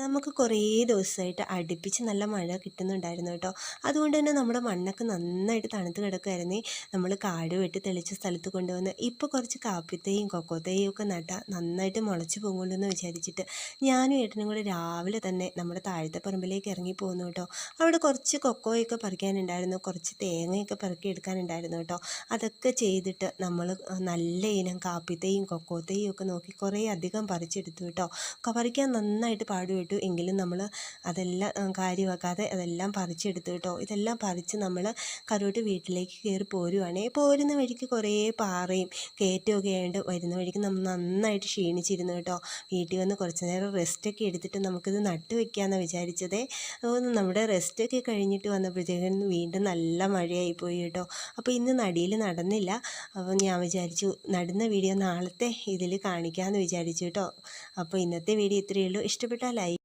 നമുക്ക് കുറേ ദിവസമായിട്ട് അടുപ്പിച്ച് നല്ല മഴ കിട്ടുന്നുണ്ടായിരുന്നു കേട്ടോ. അതുകൊണ്ട് തന്നെ നമ്മുടെ മണ്ണൊക്കെ നന്നായിട്ട് തണുത്ത് കിടക്കുമായിരുന്നേ നമ്മൾ കാട് വെട്ടി തെളിച്ച സ്ഥലത്ത് കൊണ്ടുവന്ന് ഇപ്പോൾ കുറച്ച് കാപ്പിത്തേയും കൊക്കോത്തേയും ഒക്കെ നട്ടാൽ നന്നായിട്ട് മുളച്ച് പോകുന്നുണ്ടെന്ന് വിചാരിച്ചിട്ട് ഞാനും ഏട്ടനും കൂടെ രാവിലെ തന്നെ നമ്മുടെ താഴത്തെ പറമ്പിലേക്ക് ഇറങ്ങി പോകുന്നു കേട്ടോ. അവിടെ കുറച്ച് കൊക്കോയൊക്കെ പറിക്കാനുണ്ടായിരുന്നു. കുറച്ച് തേങ്ങയൊക്കെ പെറുക്കി എടുക്കാനുണ്ടായിരുന്നു കേട്ടോ. അതൊക്കെ ചെയ്തിട്ട് നമ്മൾ നല്ല ഇനം കാപ്പിത്തേയും കൊക്കോത്തേയും ഒക്കെ നോക്കി കുറേ അധികം പറിച്ചെടുത്തു കേട്ടോ. പറിക്കാൻ നന്നായിട്ട് പാടുപെട്ടു. എങ്കിലും നമ്മൾ അതെല്ലാം കാര്യമാക്കാതെ അതെല്ലാം പറിച്ചെടുത്ത് കേട്ടോ. ഇതെല്ലാം പറിച്ച് നമ്മൾ കരോട്ട് വീട്ടിലേക്ക് കയറി പോരുവാണേ. പോരുന്ന വഴിക്ക് കുറേ പാറയും കയറ്റമൊക്കെ ആയതുകൊണ്ട് വരുന്ന വഴിക്ക് നമ്മൾ നന്നായിട്ട് ക്ഷീണിച്ചിരുന്നു കേട്ടോ. വീട്ടിൽ വന്ന് കുറച്ച് നേരം റെസ്റ്റൊക്കെ എടുത്തിട്ട് നമുക്കിത് നട്ട് വെക്കാമെന്നാണ് വിചാരിച്ചത്. നമ്മുടെ റെസ്റ്റൊക്കെ കഴിഞ്ഞിട്ട് വന്നപ്പോഴത്തേക്കും വീണ്ടും നല്ല മഴയായി പോയി കേട്ടോ. അപ്പോൾ ഇന്ന് നടിയിൽ നടന്നില്ല. അപ്പോൾ ഞാൻ വിചാരിച്ചു നടുന്ന വീഡിയോ നാളത്തെ ഇതിൽ കാണിക്കാമെന്ന് വിചാരിച്ചു കേട്ടോ. അപ്പോൾ ഇന്നത്തെ വീഡിയോ ഇത്രയേ ഉള്ളൂ. ഇഷ്ടപ്പെട്ടാൽ ലൈക്ക്